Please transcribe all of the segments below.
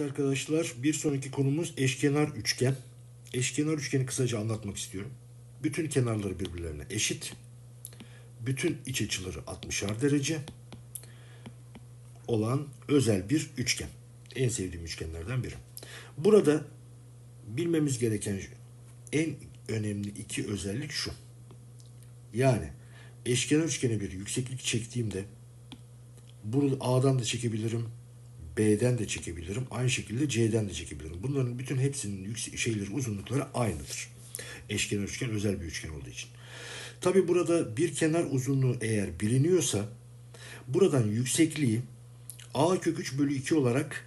Evet arkadaşlar bir sonraki konumuz eşkenar üçgen. Eşkenar üçgeni kısaca anlatmak istiyorum. Bütün kenarları birbirlerine eşit. Bütün iç açıları 60'ar derece olan özel bir üçgen. En sevdiğim üçgenlerden biri. Burada bilmemiz gereken en önemli iki özellik şu. Yani eşkenar üçgene bir yükseklik çektiğimde burada A'dan da çekebilirim, B'den de çekebilirim. Aynı şekilde C'den de çekebilirim. Bunların bütün hepsinin yüksek şeyleri uzunlukları aynıdır. Eşkenar üçgen özel bir üçgen olduğu için. Tabi burada bir kenar uzunluğu eğer biliniyorsa buradan yüksekliği A kök 3 bölü 2 olarak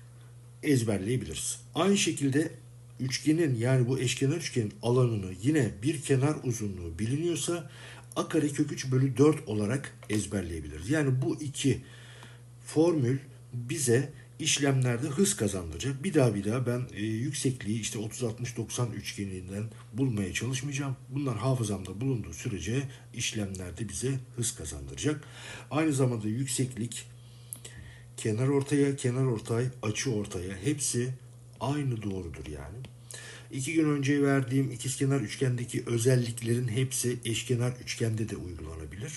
ezberleyebiliriz. Aynı şekilde üçgenin yani bu eşkenar üçgenin alanını yine bir kenar uzunluğu biliniyorsa A kare kök 3 bölü 4 olarak ezberleyebiliriz. Yani bu iki formül bize işlemlerde hız kazandıracak. Bir daha bir daha ben e, yüksekliği işte 30-60-90 üçgeninden bulmaya çalışmayacağım. Bunlar hafızamda bulunduğu sürece işlemlerde bize hız kazandıracak. Aynı zamanda yükseklik, kenar ortaya, kenar ortay, açı ortaya hepsi aynı doğrudur yani. İki gün önce verdiğim ikizkenar üçgendeki özelliklerin hepsi eşkenar üçgende de uygulanabilir.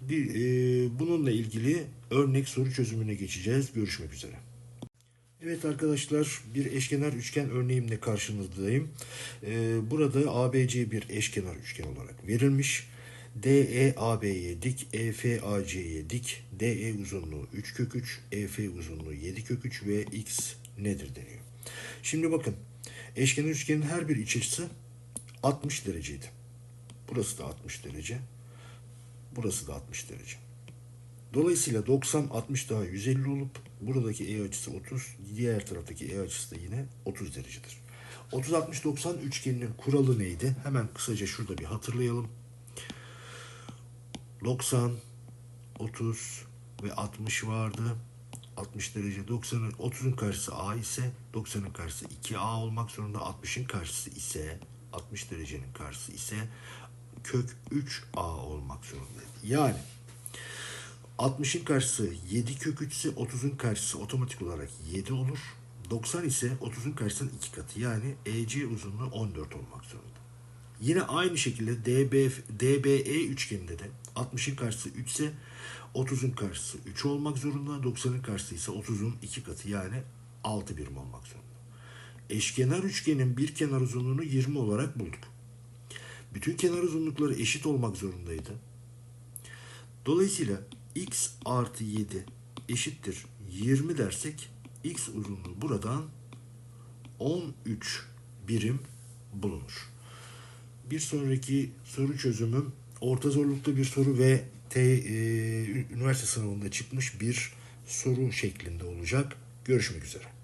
Bir, e, bununla ilgili örnek soru çözümüne geçeceğiz. Görüşmek üzere. Evet arkadaşlar bir eşkenar üçgen örneğimle karşınızdayım. E, burada ABC bir eşkenar üçgen olarak verilmiş. DE AB'ye dik, EF AC'ye dik, DE uzunluğu 3 kök 3, EF uzunluğu 7 kök 3 ve X nedir deniyor. Şimdi bakın eşkenar üçgenin her bir iç açısı 60 dereceydi. Burası da 60 derece. Burası da 60 derece. Dolayısıyla 90 60 daha 150 olup buradaki E açısı 30, diğer taraftaki E açısı da yine 30 derecedir. 30 60 90 üçgeninin kuralı neydi? Hemen kısaca şurada bir hatırlayalım. 90 30 ve 60 vardı. 60 derece 90'ın 30'un karşısı A ise 90'ın karşısı 2A olmak zorunda. 60'ın karşısı ise 60 derecenin karşısı ise kök 3A olmak zorunda. Yani 60'ın karşısı 7 kök 3 ise 30'un karşısı otomatik olarak 7 olur. 90 ise 30'un karşısının 2 katı yani EC uzunluğu 14 olmak zorunda. Yine aynı şekilde DB, DBE üçgeninde de 60'ın karşısı 3 ise 30'un karşısı 3 olmak zorunda. 90'ın karşısı ise 30'un 2 katı yani 6 birim olmak zorunda. Eşkenar üçgenin bir kenar uzunluğunu 20 olarak bulduk. Bütün kenar uzunlukları eşit olmak zorundaydı. Dolayısıyla x artı 7 eşittir 20 dersek x uzunluğu buradan 13 birim bulunur. Bir sonraki soru çözümüm orta zorlukta bir soru ve T, e, üniversite sınavında çıkmış bir soru şeklinde olacak. Görüşmek üzere.